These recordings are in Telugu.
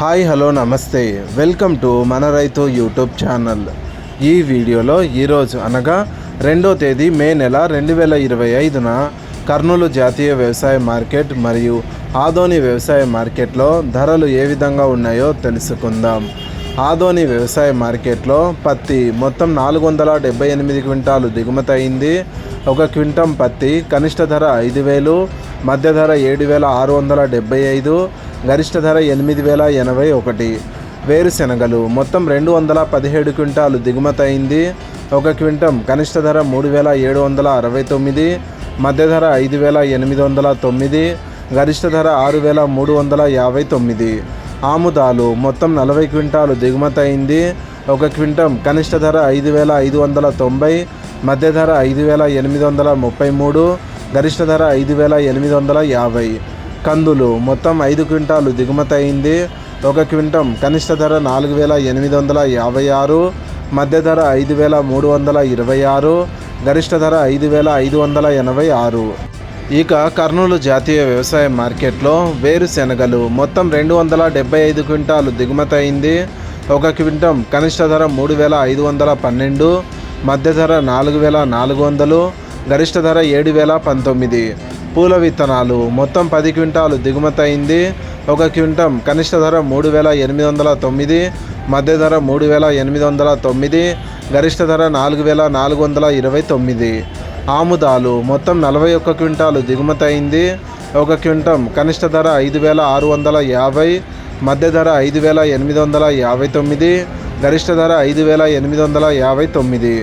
హాయ్ హలో నమస్తే. వెల్కమ్ టు మన రైతు యూట్యూబ్ ఛానల్. ఈ వీడియోలో ఈరోజు అనగా రెండో తేదీ మే నెల రెండు వేల ఇరవై ఐదున కర్నూలు జాతీయ వ్యవసాయ మార్కెట్ మరియు ఆదోని వ్యవసాయ మార్కెట్లో ధరలు ఏ విధంగా ఉన్నాయో తెలుసుకుందాం. ఆదోని వ్యవసాయ మార్కెట్లో పత్తి మొత్తం నాలుగు వందల డెబ్బై ఎనిమిది క్వింటాలు దిగుమతి అయింది. ఒక క్వింటం పత్తి కనిష్ట ధర ఐదు వేలు మధ్య ధర ఏడు వేల ఆరు వందల డెబ్బై ఐదు గరిష్ట ధర ఎనిమిది వేల ఎనభై ఒకటి. వేరుశెనగలు మొత్తం రెండు వందల పదిహేడు క్వింటాలు దిగుమతి అయింది ఒక క్వింటం కనిష్ట ధర మూడు వేల ఏడు వందల అరవై తొమ్మిది. మధ్య ధర ఐదు వేల ఎనిమిది వందల తొమ్మిది. గరిష్ట ధర ఆరు వేల మూడు వందల యాభై తొమ్మిది. ఆముదాలు మొత్తం నలభై క్వింటాలు దిగుమతి అయింది ఒక క్వింటం కనిష్ట ధర ఐదు వేల ఐదు వందల తొంభై. మధ్య ధర ఐదు వేల ఎనిమిది వందల ముప్పై మూడు. గరిష్ట ధర ఐదు వేల ఎనిమిది వందల యాభై. కందులు. మొత్తం ఐదు క్వింటాలు దిగుమతి అయింది. ఒక క్వింటం కనిష్ట ధర నాలుగు వేల ఎనిమిది వందల యాభై ఆరు మధ్య ధర ఐదు వేల మూడు వందల ఇరవై ఆరు గరిష్ట ధర ఐదు వేల ఐదు వందల ఎనభై ఆరు. ఇక కర్నూలు జాతీయ వ్యవసాయ మార్కెట్లో వేరుశెనగలు. మొత్తం రెండు వందల డెబ్బై ఐదు క్వింటాలు దిగుమతి అయింది. ఒక క్వింటం కనిష్ట ధర మూడు వేల ఐదు వందల పన్నెండు మధ్య ధర నాలుగు వేల నాలుగు వందలు గరిష్ట ధర ఏడు వేల పంతొమ్మిది. పూల విత్తనాలు. మొత్తం పది క్వింటాలు దిగుమతి అయింది. ఒక క్వింటం కనిష్ట ధర మూడు వేల ఎనిమిది వందల తొమ్మిది మధ్య ధర మూడు వేల ఎనిమిది వందల తొమ్మిది గరిష్ట ధర నాలుగు వేల నాలుగు వందల ఇరవై తొమ్మిది. ఆముదాలు మొత్తం నలభై ఒక్క క్వింటాలు దిగుమతి అయింది. ఒక క్వింటం కనిష్ట ధర ఐదు వేల ఆరు వందల యాభై మధ్య ధర ఐదు వేల ఎనిమిది వందల యాభై తొమ్మిది గరిష్ట ధర ఐదు వేల ఎనిమిది వందల యాభై తొమ్మిది.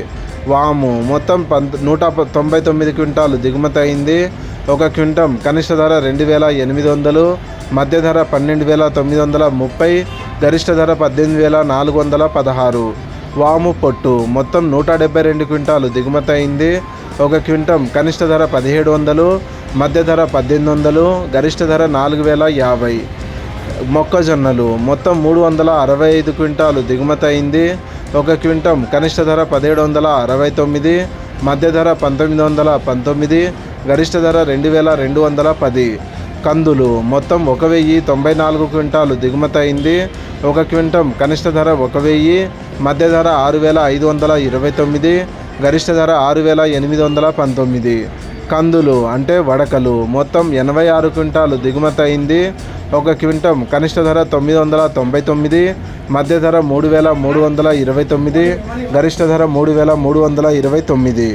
వాము మొత్తం పంత నూట తొంభై తొమ్మిది క్వింటాలు దిగుమతి అయింది. ఒక క్వింటం కనిష్ట ధర రెండు వేల ఎనిమిది వందలు మధ్య ధర పన్నెండు వేల తొమ్మిది వందల ముప్పై గరిష్ట ధర పద్దెనిమిది వేల నాలుగు వందల పదహారు. వాము పొట్టు మొత్తం నూట డెబ్బై రెండు క్వింటాలు దిగుమతి అయింది. ఒక క్వింటం కనిష్ట ధర పదిహేడు వందలు మధ్య ధర పద్దెనిమిది వందలు గరిష్ట ధర నాలుగు వేల యాభై. మొక్కజొన్నలు మొత్తం మూడు వందల అరవై ఐదు క్వింటాలు దిగుమతి అయింది. ఒక క్వింటం కనిష్ట ధర పదిహేడు వందల అరవై తొమ్మిది మధ్య ధర పంతొమ్మిది వందల పంతొమ్మిది గరిష్ట ధర రెండు వేల రెండు వందల పది. కందులు మొత్తం ఒక వెయ్యి తొంభై నాలుగు క్వింటాలు దిగుమతి అయింది. ఒక క్వింటం కనిష్ట ధర ఒక వెయ్యి మధ్య ధర ఆరు వేల ఐదు వందల ఇరవై తొమ్మిది గరిష్ట ధర ఆరు వేల ఎనిమిది వందల పంతొమ్మిది. కందులు అంటే వడకలు మొత్తం ఎనభై ఆరు క్వింటాలు దిగుమతి అయింది. ఒక క్వింటం కనిష్ట ధర తొమ్మిది వందల తొంభై తొమ్మిది మధ్య ధర మూడు వేల మూడు వందల ఇరవై తొమ్మిది గరిష్ట ధర మూడు వేల మూడు వందల ఇరవై తొమ్మిది.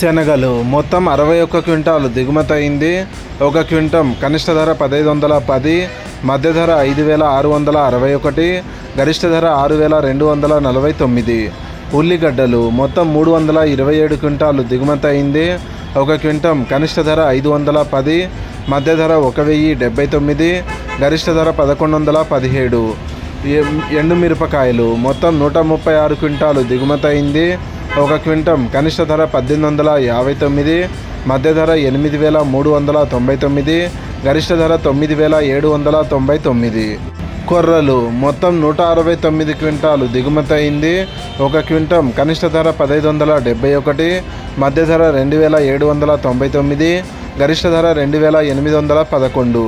శనగలు. మొత్తం అరవై ఒక్క క్వింటాలు దిగుమతి అయింది. ఒక క్వింటం కనిష్ట ధర పదహైదు వందల పది మధ్య ధర ఐదు వేల ఆరు వందల అరవై ఒకటి గరిష్ట ధర ఆరు వేల రెండు వందల నలభై తొమ్మిది. ఉల్లిగడ్డలు మొత్తం మూడు వందల ఇరవై ఏడు క్వింటాలు దిగుమతి అయింది. ఒక క్వింటం కనిష్ట ధర ఐదు వందల పది మధ్య ధర ఒక వెయ్యి డెబ్బై తొమ్మిది గరిష్ట ధర పదకొండు వందల పదిహేడు. ఎండుమిరపకాయలు మొత్తం నూట ముప్పై ఆరు క్వింటాలు దిగుమతి అయింది. ఒక క్వింటం కనిష్ట ధర పద్దెనిమిది వందల యాభై తొమ్మిది మధ్య ధర ఎనిమిది వేల మూడు వందల తొంభై తొమ్మిది గరిష్ట ధర తొమ్మిది వేల ఏడు వందల తొంభై తొమ్మిది. కొర్రలు మొత్తం నూట అరవై తొమ్మిది క్వింటాలు దిగుమతి అయింది. ఒక క్వింటం కనిష్ట ధర పదహైదు వందల డెబ్బై ఒకటి మధ్య ధర రెండు వేల ఏడు వందల తొంభై తొమ్మిది గరిష్ట ధర రెండు వేల ఎనిమిది వందల పదకొండు.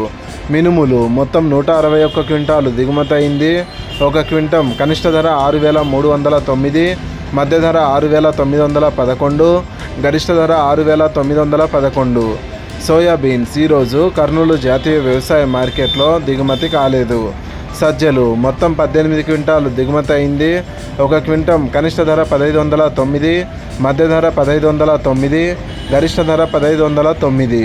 మినుములు మొత్తం నూట అరవై ఒక్క క్వింటాలు దిగుమతి అయింది. ఒక క్వింటం కనిష్ట ధర ఆరు వేల మూడు వందల తొమ్మిది మధ్య ధర ఆరు వేల తొమ్మిది వందల పదకొండు గరిష్ట ధర ఆరు వేల తొమ్మిది వందల పదకొండు. సోయాబీన్స్ ఈరోజు కర్నూలు జాతీయ వ్యవసాయ మార్కెట్లో దిగుమతి కాలేదు. సజ్జలు మొత్తం పద్దెనిమిది క్వింటాలు దిగుమతి అయింది. ఒక క్వింటం కనిష్ట ధర పదహైదు వందల తొమ్మిది మధ్య ధర పదహైదు వందల తొమ్మిది గరిష్ట ధర పదహైదు వందల తొమ్మిది.